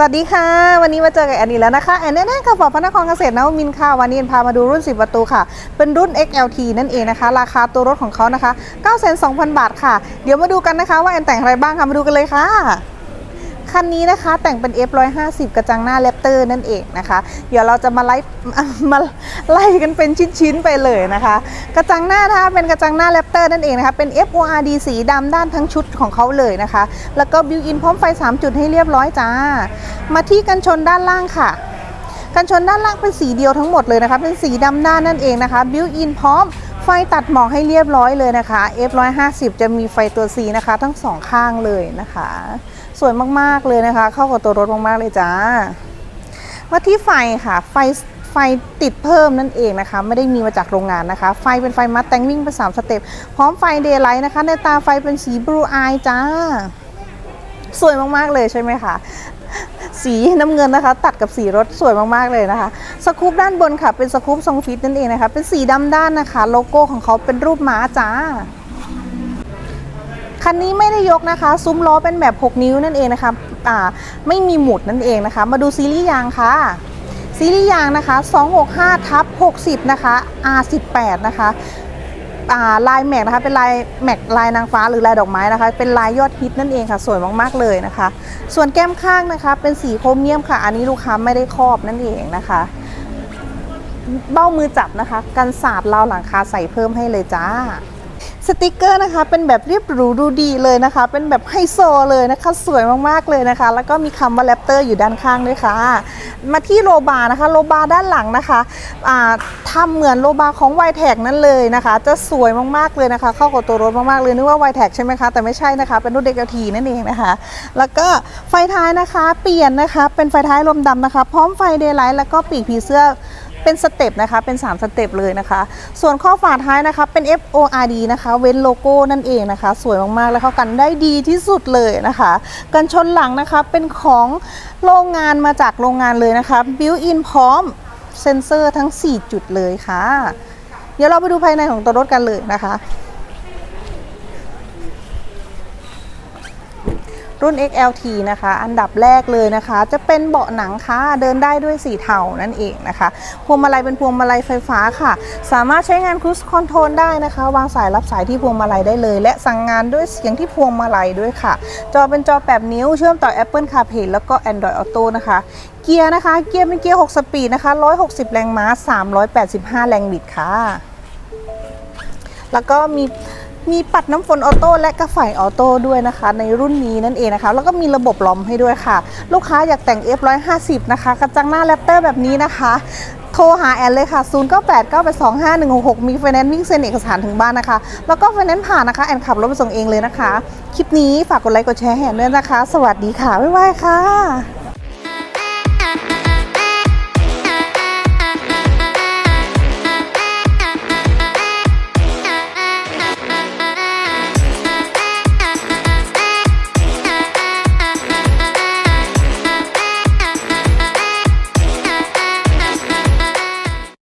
วัสดีค่ะ วันนี้มาเจอกับแอนนี่แล้วนะคะ แอนแน่ๆค่ะฝอพระนครเกษตรนวมินค่ะ วันนี้แอนพามาดูรุ่น 10 ประตูค่ะ เป็นรุ่น XLT นั่นเองนะคะ ราคาตัวรถของเขานะคะ 9 2 0 0 0 บาทค่ะ เดี๋ยวมาดูกันนะคะว่าแอนแต่งอะไรบ้างค่ะ มาดูกันเลยค่ะ คันนี้นะคะแต่งเป็น F150 กระจังหน้าแรปเตอร์นั่นเองนะคะ เดี๋ยวเราจะมาไล่มาไล่กันเป็นชิ้นๆไปเลยนะคะ กระจังหน้านะคะเป็นกระจังหน้าแรปเตอร์นั่นเองนะคะเป็น FORD สีดำด้านทั้งชุดของเขาเลยนะคะ แล้วก็บิวอินพร้อมไฟ 3 จุดให้เรียบร้อยจ้า มาที่กันชนด้านล่างค่ะกันชนด้านล่างเป็นสีเดียวทั้งหมดเลยนะคะ เป็นสีดำด้านนั่นเองนะคะบิวอินพร้อม ไฟตัดหมอกให้เรียบร้อยเลยนะคะ F150 จะมีไฟตัว C นะคะ ทั้งสองข้างเลยนะคะ สวยมากๆเลยนะคะ เข้ากับตัวรถมากๆเลยจ้ามาที่ไฟค่ะ ไฟไฟติดเพิ่มนั่นเองนะคะ ไม่ได้มีมาจากโรงงานนะคะ ไฟเป็นไฟมัดแตงวิ่งเป็น3สเต็ป พร้อมไฟเดย์ไลท์นะคะ ในตาไฟเป็นสีบลูอายจ้า สวยมาก ๆ เลยใช่ไหมคะ สีน้ำเงินนะคะ ตัดกับสีรถสวยมากๆเลยนะคะสกูปด้านบนค่ะเป็นสกูปทรงฟิตนั่นเองนะคะ เป็นสีดำด้านนะคะ โลโก้ของเขาเป็นรูปม้าจ้าคันนี้ไม่ได้ยกนะคะ ซุ้มล้อเป็นแบบ 6 นิ้วนั่นเองนะคะอ่าไม่มีหมุดนั่นเองนะคะ มาดูซีรีส์ยางค่ะซีรีส์ยางนะคะ 265ทับ60 นะคะ R18 นะคะ ลายแม็กนะคะเป็นลายแม็กลายนางฟ้าหรือลายดอกไม้นะคะ เป็นลายยอดฮิตนั่นเองค่ะ สวยมากๆเลยนะคะ ส่วนแก้มข้างนะคะเป็นสีโครเมียมค่ะ อันนี้ลูกค้าไม่ได้ครอบนั่นเองนะคะ เบ้ามือจับนะคะ กันสาดราวหลังคาใส่เพิ่มให้เลยจ้าสติกเกอร์นะคะเป็นแบบเรียบหรูดูดีเลยนะคะ เป็นแบบไฮโซเลยนะคะ สวยมากๆเลยนะคะ แล้วก็มีคำว่าแรปเตอร์อยู่ด้านข้างด้วยค่ะ มาที่โลบาร์นะคะ โลบาร์ด้านหลังนะคะทำทำเหมือนโลบาร์ของไวแท็กนั่นเลยนะคะ จะสวยมากๆเลยนะคะ เข้ากับตัวรถมากๆเลยนึกว่าไวแท็กใช่ไหมคะ แต่ไม่ใช่นะคะ เป็นรุ่นเด็กทีนั่นเองนะคะ แล้วก็ไฟท้ายนะคะ เปลี่ยนนะคะ เป็นไฟท้ายลมดำนะคะ พร้อมไฟเดย์ไลท์แล้วก็ปีกผีเสื้อ เป็นสเต็ปนะคะ เป็น 3 สเต็ปเลยนะคะ ส่วนข้อฝาท้ายนะคะ เป็น FORD นะคะ เว้นโลโก้นั่นเองนะคะ สวยมาก ๆ และเข้ากันได้ดีที่สุดเลยนะคะ กันชนหลังนะคะ เป็นของโรงงานมาจากโรงงานเลยนะคะ บิวอินพร้อมเซ็นเซอร์ทั้ง 4 จุดเลยค่ะ เดี๋ยวเราไปดูภายในของตัวรถกันเลยนะคะ รุ่น XLT นะคะ อันดับแรกเลยนะคะ จะเป็นเบาะหนังค่ะ เดินได้ด้วยสีเทานั่นเองนะคะ พวงมาลัยเป็นพวงมาลัยไฟฟ้าค่ะ สามารถใช้งานครู e คอนโทรลได้นะคะ วางสายรับสายที่พวงมาลัยได้เลย และสั่งงานด้วยเสียงที่พวงมาลัยด้วยค่ะ จอเป็นจอแบบนิ้ว เชื่อมต่อ Apple CarPlay แล้วก็ Android Auto นะคะเกียร์นะคะ เกียร์เป็นเกียร์ 6 สปีดนะคะ 160 แรงม้า 385 แรงบิดค่ะ แล้วก็มี มีปัดน้ำฝนออโต้และกระฝ่ายออโต้ด้วยนะคะ ในรุ่นนี้นั่นเองนะคะ แล้วก็มีระบบล้อมให้ด้วยค่ะ ลูกค้าอยากแต่ง F150 นะคะ กระจังหน้าแรปเตอร์แบบนี้นะคะโทรหาแอนเลยค่ะ 0 9 8 9 8 2 5 1 6 6 มีไฟแนนซ์วิ่งเซ็นเอกสารถึงบ้านนะคะ แล้วก็ไฟแนนซ์ผ่านนะคะ แอนขับรถไปส่งเองเลยนะคะ คลิปนี้ฝากกดไลค์กดแชร์ให้แอนด้วยนะคะ สวัสดีค่ะ บ๊ายบายค่ะ